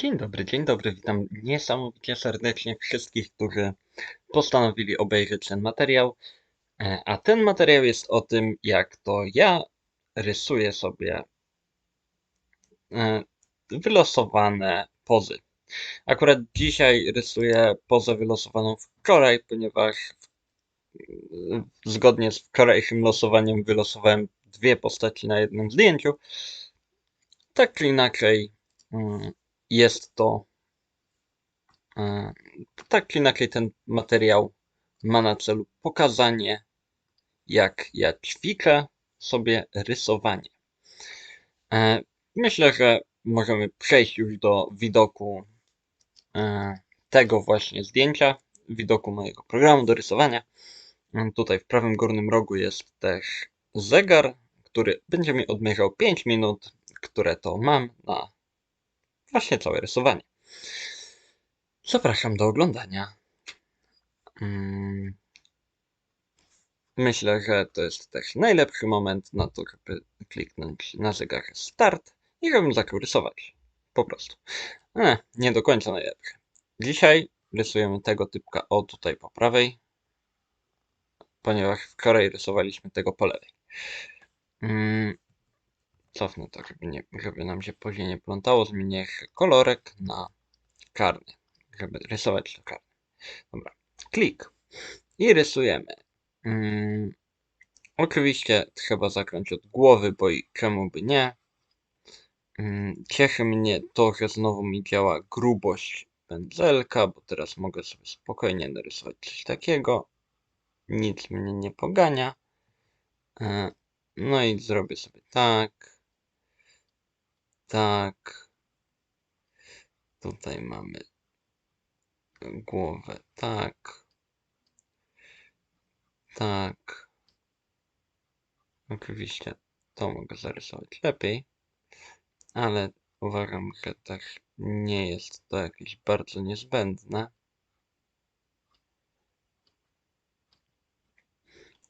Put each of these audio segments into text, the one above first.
Dzień dobry, dzień dobry. Witam niesamowicie serdecznie wszystkich, którzy postanowili obejrzeć ten materiał. E, A ten materiał jest o tym, jak to ja rysuję sobie e, wylosowane pozy. Akurat dzisiaj rysuję pozę wylosowaną wczoraj, ponieważ zgodnie z wczorajszym losowaniem wylosowałem dwie postaci na jednym zdjęciu. Tak czy inaczej, mm, jest to. e, Tak czy inaczej, ten materiał ma na celu pokazanie, jak ja ćwiczę sobie rysowanie. E, Myślę, że możemy przejść już do widoku e, tego właśnie zdjęcia, widoku mojego programu do rysowania. Tutaj w prawym górnym rogu jest też zegar, który będzie mi odmierzał 5 minut, które to mam na właśnie całe rysowanie. Zapraszam do oglądania. Mm. Myślę, że to jest też najlepszy moment na to, żeby kliknąć na zegarze start i żebym zaczął rysować. Po prostu. E, nie do końca najlepszy. Dzisiaj rysujemy tego typka o tutaj po prawej, ponieważ wczoraj rysowaliśmy tego po lewej. Cofnę to, żeby, nie, żeby nam się później nie plątało. Zmienię kolorek na czarny, żeby rysować to czarny. Dobra, klik i rysujemy. Mm, oczywiście trzeba zakrąć od głowy, bo i czemu by nie. Mm, cieszy mnie to, że znowu mi działa grubość pędzelka, bo teraz mogę sobie spokojnie narysować coś takiego. Nic mnie nie pogania. E, no i zrobię sobie tak. Tak. Tutaj mamy głowę. Tak. Tak. Oczywiście to mogę zarysować lepiej, ale uważam, że też nie jest to jakieś bardzo niezbędne.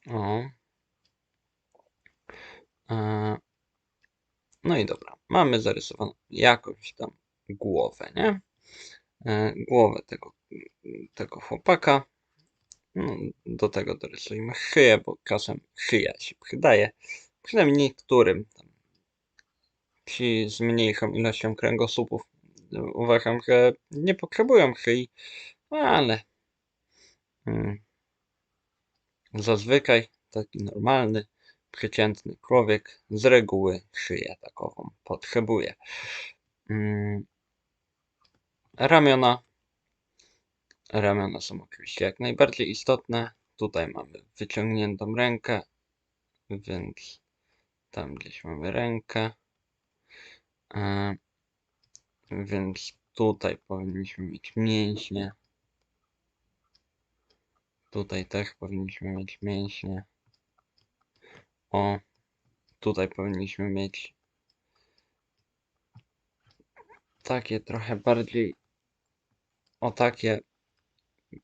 O. E, No i dobra, mamy zarysowaną jakąś tam głowę, nie? E, Głowę tego, tego chłopaka. No, do tego dorysujmy szyję, bo czasem szyja się przydaje. Przynajmniej niektórym. Ci z mniejszą ilością kręgosłupów uważam, że nie potrzebują szyi, ale mm, zazwyczaj taki normalny, przeciętny człowiek z reguły szyję takową potrzebuje. Mm, Ramiona. Ramiona są oczywiście jak najbardziej istotne. Tutaj mamy wyciągniętą rękę, więc tam gdzieś mamy rękę. E, Więc tutaj powinniśmy mieć mięśnie. Tutaj też powinniśmy mieć mięśnie. O, tutaj powinniśmy mieć takie trochę bardziej o takie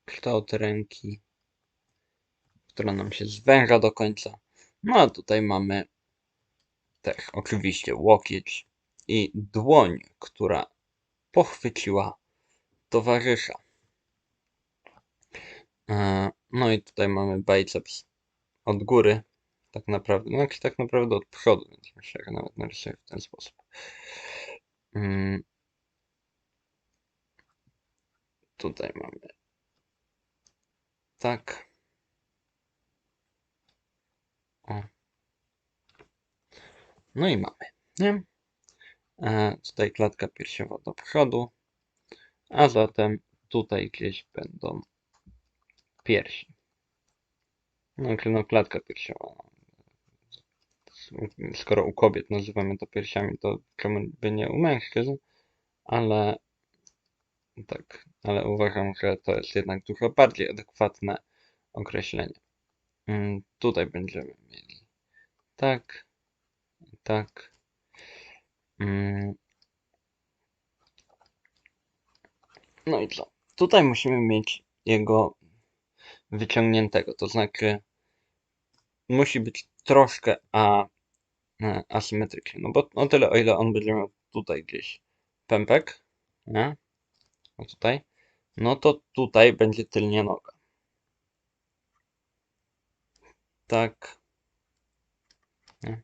kształty ręki, która nam się zwęża do końca. No a tutaj mamy też oczywiście łokieć i dłoń, która pochwyciła towarzysza. E, No i tutaj mamy biceps od góry, tak naprawdę, no jakiś tak naprawdę od przodu, więc myślę, że nawet narysuję w ten sposób. Mm. Tutaj mamy tak. O. No i mamy, nie? E, tutaj klatka piersiowa do przodu, a zatem tutaj gdzieś będą piersi. No, no klatka piersiowa. Skoro u kobiet nazywamy to piersiami, to czemu by nie u mężczyzn? Ale tak, ale uważam, że to jest jednak dużo bardziej adekwatne określenie. Mm, Tutaj będziemy mieli tak, tak. Mm. No i co? Tutaj musimy mieć jego wyciągniętego, to znaczy musi być troszkę a, asymetrycznie, no bo o tyle, o ile on będzie miał tutaj gdzieś pępek, nie? O tutaj. No to tutaj będzie tylnie noga. Tak. Nie?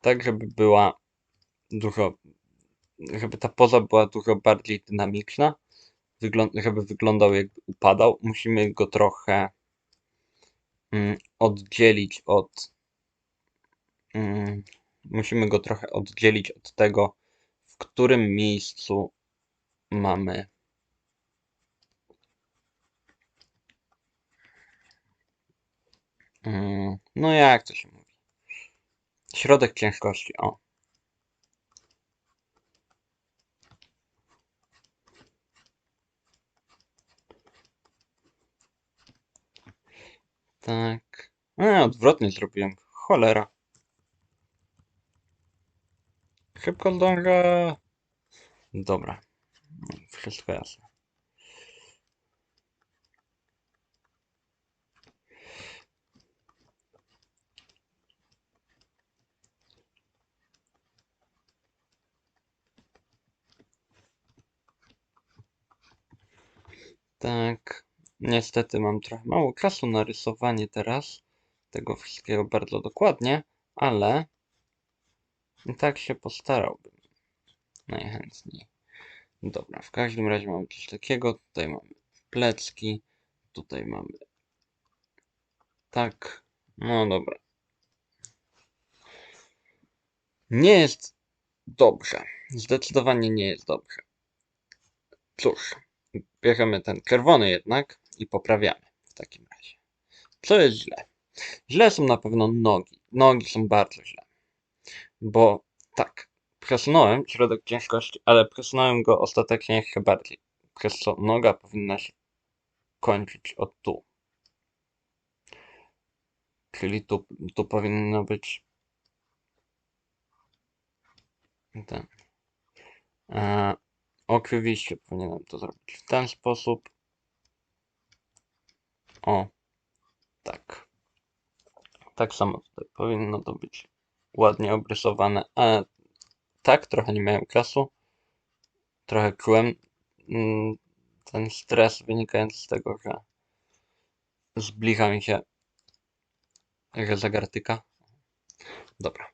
Tak, żeby była dużo, żeby ta poza była dużo bardziej dynamiczna, żeby wyglądał jakby upadał, musimy go trochę mm, oddzielić od musimy go trochę oddzielić od tego, w którym miejscu mamy mm, no jak to się mówi? Środek ciężkości, o. Tak. A, odwrotnie zrobiłem. Cholera. Szybko zdążę. Dobra. Wszystko jasne. Tak. Niestety mam trochę mało czasu na rysowanie teraz tego wszystkiego bardzo dokładnie, ale i tak się postarałbym. Najchętniej. Dobra, w każdym razie mamy coś takiego. Tutaj mamy plecki. Tutaj mamy tak. No dobra. Nie jest dobrze. Zdecydowanie nie jest dobrze. Cóż, bierzemy ten czerwony jednak i poprawiamy w takim razie. Co jest źle? Źle są na pewno nogi. Nogi są bardzo źle. Bo tak, przesunąłem środek ciężkości, ale przesunąłem go ostatecznie jeszcze bardziej. Przez co noga powinna się kończyć od tu. Czyli tu, tu powinno być ten. E, oczywiście powinienem to zrobić w ten sposób. O, tak. Tak samo tutaj powinno to być ładnie obrysowane, ale tak, trochę nie miałem czasu. Trochę czułem mm, ten stres wynikający z tego, że zbliża mi się że zegar tyka. Dobra.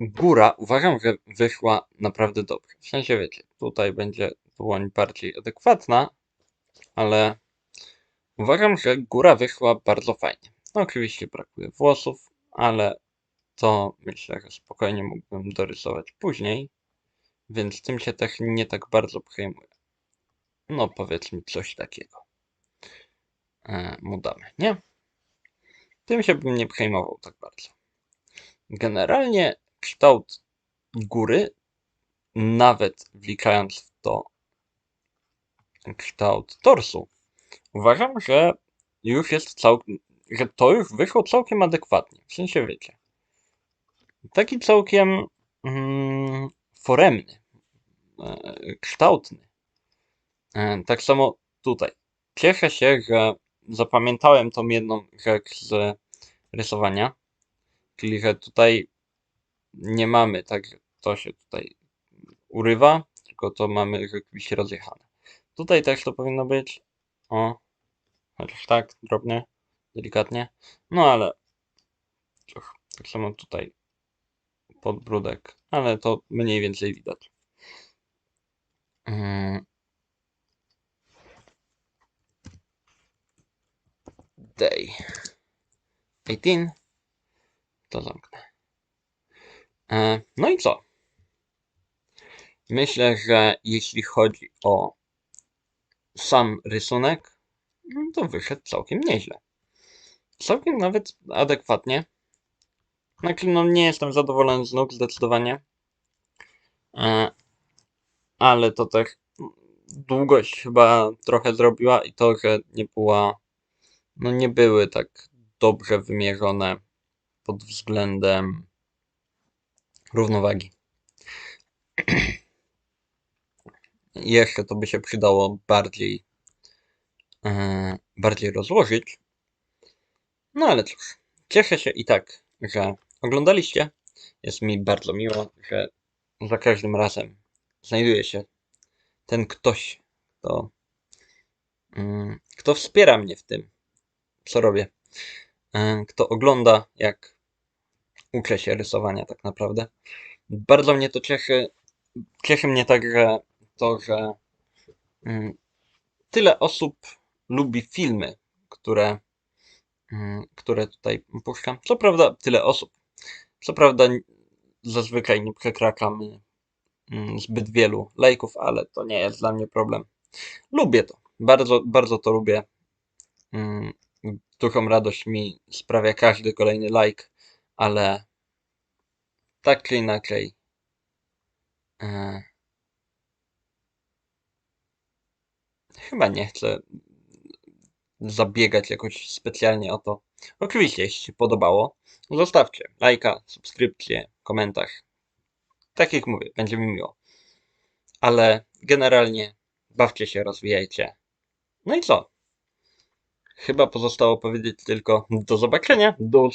Góra uważam, że wyszła naprawdę dobrze. W sensie wiecie, tutaj będzie dłoń bardziej adekwatna, ale uważam, że góra wyszła bardzo fajnie. No, oczywiście brakuje włosów, ale to myślę, że spokojnie mógłbym dorysować później, więc tym się też nie tak bardzo przejmuję. No powiedzmy coś takiego. E, mu damy, nie? Tym się bym nie przejmował tak bardzo. Generalnie kształt góry, nawet wliczając w to kształt torsu, uważam, że już jest całkiem, że to już wyszło całkiem adekwatnie. W sensie wiecie. Taki całkiem mm, foremny, e, kształtny. E, tak samo tutaj. Cieszę się, że zapamiętałem tą jedną rzecz z rysowania, czyli że tutaj nie mamy tak, to się tutaj urywa, tylko to mamy rzeczywiście rozjechane. Tutaj też to powinno być, o, chociaż tak, drobnie, delikatnie, no ale cóż, tak samo tutaj podbródek, ale to mniej więcej widać. Mm. Day 18 to zamknę. E, no i co? Myślę, że jeśli chodzi o sam rysunek, no to wyszedł całkiem nieźle. Całkiem nawet adekwatnie. Znaczy, no nie jestem zadowolony z nóg zdecydowanie. E, ale to też długość chyba trochę zrobiła i to, że nie była, no nie były tak dobrze wymierzone pod względem równowagi. Jeszcze to by się przydało bardziej, e, bardziej rozłożyć. No ale cóż, cieszę się i tak, że oglądaliście. Jest mi bardzo miło, że za każdym razem znajduje się ten ktoś, kto, mm, kto wspiera mnie w tym, co robię. E, Kto ogląda, jak uczę się rysowania tak naprawdę. Bardzo mnie to cieszy. Cieszy mnie także to, że mm, tyle osób lubi filmy, które, mm, które tutaj puszczam. Co prawda, tyle osób. Co prawda, zazwyczaj nie przekraczamy mm, zbyt wielu lajków, ale to nie jest dla mnie problem. Lubię to. Bardzo, bardzo to lubię. Mm, Dużą radość mi sprawia każdy kolejny like, ale tak czy inaczej. E, chyba nie chcę zabiegać jakoś specjalnie o to. Oczywiście, jeśli się podobało, zostawcie lajka, subskrypcję, komentarz. Tak jak mówię, będzie mi miło. Ale generalnie bawcie się, rozwijajcie. No i co? Chyba pozostało powiedzieć tylko do zobaczenia, do